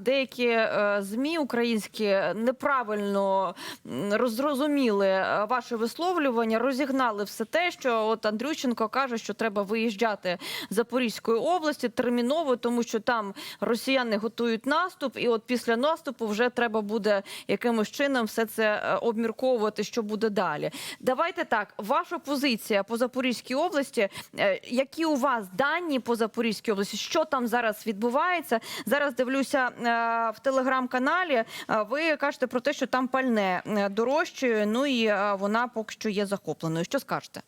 деякі е, змі українські неправильно розрозуміли е, ваше висловлювання, розігнали все те, що от Андрющенко каже, що треба виїжджати з Запорізької області терміново, тому що там росіяни готують наступ, і от після наступу вже треба буде якимось чином все це е, обмірковувати, що буде далі. Давайте так, ваша позиція по Запорізькій області. Які у вас дані по Запорізькій області? Що там зараз відбувається? Зараз дивлюся в телеграм-каналі. е, Ви кажете про те, що там пальне е, дорожчає. Ну і е, вона поки що є захопленою. Що скажете?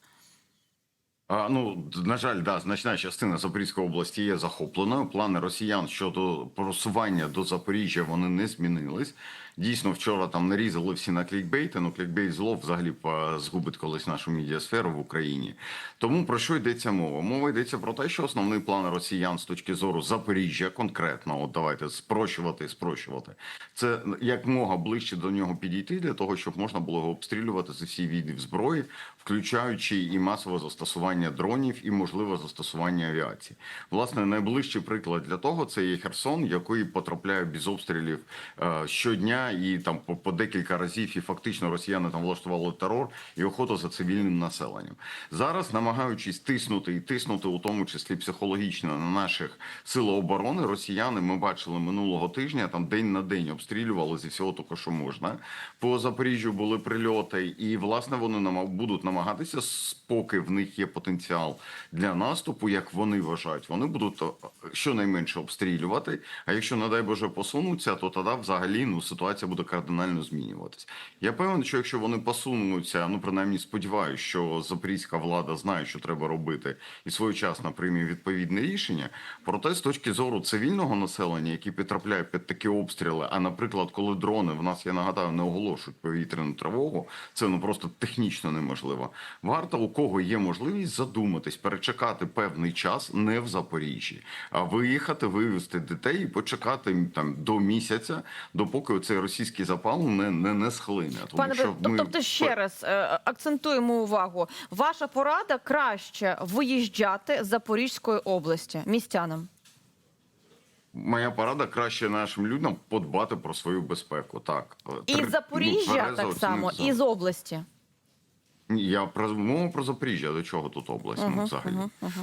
А, ну, на жаль, да, значна частина Запорізької області є захопленою. Плани росіян щодо просування до Запоріжжя вони не змінились. Дійсно, вчора там нарізали всі на клікбейти. Ну, клікбейт зло взагалі згубить колись нашу медіасферу в Україні. Тому про що йдеться мова? Мова йдеться про те, що основний план росіян з точки зору Запоріжжя, конкретно, от давайте спрощувати, спрощувати. Це як мога ближче до нього підійти для того, щоб можна було його обстрілювати з усіх видів зброї, включаючи і масове застосування дронів, і можливе застосування авіації. Власне, найближчий приклад для того це є Херсон, який потрапляє без обстрілів е, і там по, по декілька разів, і фактично росіяни там влаштували терор і охоту за цивільним населенням. Зараз, намагаючись тиснути і тиснути, у тому числі психологічно на наших сил оборони, росіяни ми бачили минулого тижня, там день на день обстрілювали зі всього того, що можна. По Запоріжжю були прильоти, і власне вони будуть намагатися, поки в них є потенціал для наступу, як вони вважають, вони будуть о, щонайменше обстрілювати. А якщо, не дай Боже, посунуться, то тоді взагалі ну ситуація буде кардинально змінюватись. Я певен, що якщо вони посунуться, ну принаймні сподіваюся, що запорізька влада знає, що треба робити, і своєчасно прийме відповідне рішення. Проте, з точки зору цивільного населення, які потрапляють під такі обстріли, а наприклад, коли дрони в нас я нагадаю не оголошують повітряну тривогу, це ну просто технічно неможливо. Варто у кого є можливість задуматись, перечекати певний час не в Запоріжжі, а виїхати, вивезти дітей і почекати там до місяця, допоки цей російський запал не, не, не схлине. Тому Пане що ми- тобто ще раз е, акцентуємо увагу. Ваша порада краще виїжджати з Запорізької області містянам. Моя порада краще нашим людям подбати про свою безпеку. Так І Тр- з Запоріжжя ну, так само, і з області. Я про мову про Запоріжжя. До чого тут область? ну, взагалі.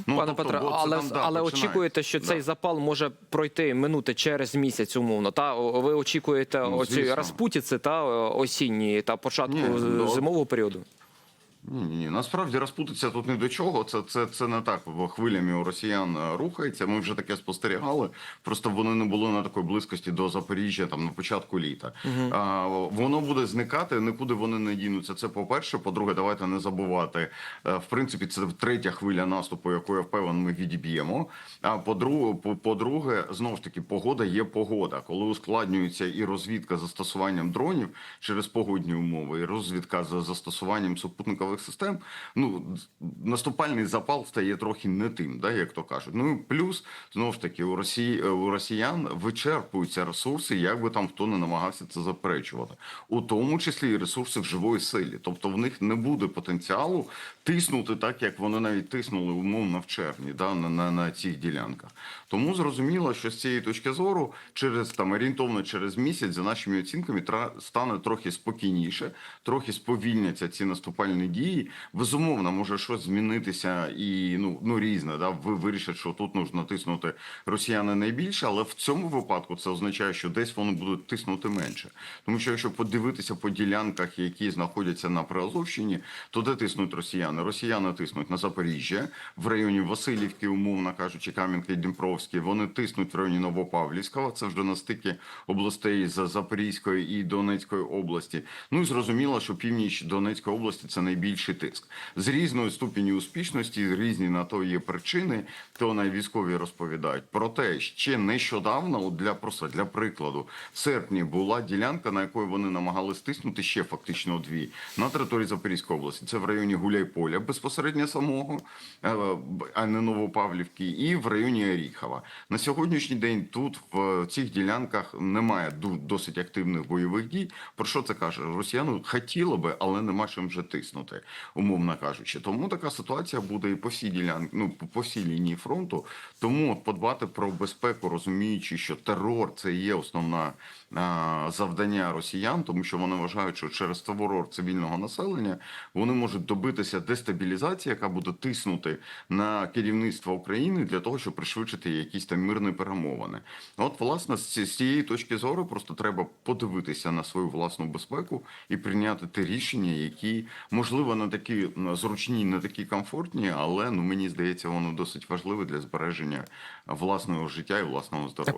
Ну, Пане тобто, Петре, бо це але, там, да, але починається. очікуєте, що Да. цей запал може пройти минути через місяць, умовно. Та О, ви очікуєте Ну, оці звісно. розпутіці та осінні та початку Ні, з- ну, зимового періоду? Ні, ні, ні. Насправді розпутатися тут не до чого. Це, це, це не так. Бо хвилями у росіян е, рухається. Ми вже таке спостерігали. Просто вони не були на такої близькості до Запоріжжя там на початку літа. А, воно буде зникати, нікуди вони не дінуться. Це по-перше. По-друге, давайте не забувати. е, В принципі, це третя хвиля наступу, яку я впевнений, ми відіб'ємо. А по-друге, по- по-друге, знову ж таки, погода є погода. Коли ускладнюється і розвідка застосуванням дронів через погодні умови, і розвідка за застосуванням супутникових систем, ну наступальний запал стає трохи не тим, да, як то кажуть. Ну плюс знову ж таки у Росії у росіян вичерпуються ресурси, як би там хто не намагався це заперечувати, у тому числі і ресурси в живої силі. Тобто в них не буде потенціалу тиснути так, як вони навіть тиснули умовно в червні, да, на, на, на цих ділянках. Тому зрозуміло, що з цієї точки зору, через там орієнтовно через місяць, за нашими оцінками, стане трохи спокійніше, трохи сповільняться ці наступальні дії. Безумовно, може щось змінитися і ну ну різне. Да, ви вирішать, що тут нужно тиснути росіяни найбільше, але в цьому випадку це означає, що десь вони будуть тиснути менше. Тому що якщо подивитися по ділянках, які знаходяться на Приазовщині, то де тиснуть росіяни? Росіяни тиснуть на Запоріжжя в районі Васильівки, умовно кажучи, Кам'янки, Дніпровський. Вони тиснуть в районі Новопавлівського. Це вже на стикі областей з Запорізької і Донецької області. Ну і зрозуміло, що північ Донецької області це найбільший тиск з різною ступені успішності, різні на то є причини. То на військові розповідають. Проте ще нещодавно, для просто для прикладу, в серпні була ділянка, на якої вони намагались тиснути ще фактично дві на території Запорізької області. Це в районі Гуляйполя безпосередньо самого, е, а не Новопавлівки, і в районі Оріха. На сьогоднішній день тут в цих ділянках немає досить активних бойових дій. Про що це каже? Росіяни хотіло би, але нема чим вже тиснути, умовно кажучи. Тому така ситуація буде і по всій ділянці, ну по- всій лінії фронту. Тому подбати про безпеку, розуміючи, що терор це є основна завдання росіян, тому що вони вважають, що через терор цивільного населення вони можуть добитися дестабілізації, яка буде тиснути на керівництво України для того, щоб пришвидшити якісь там мирні перемовини. От, власне, з цієї точки зору просто треба подивитися на свою власну безпеку і прийняти ті рішення, які можливо не такі зручні, не такі комфортні, але ну мені здається, воно досить важливе для збереження власного життя і власного здоров'я.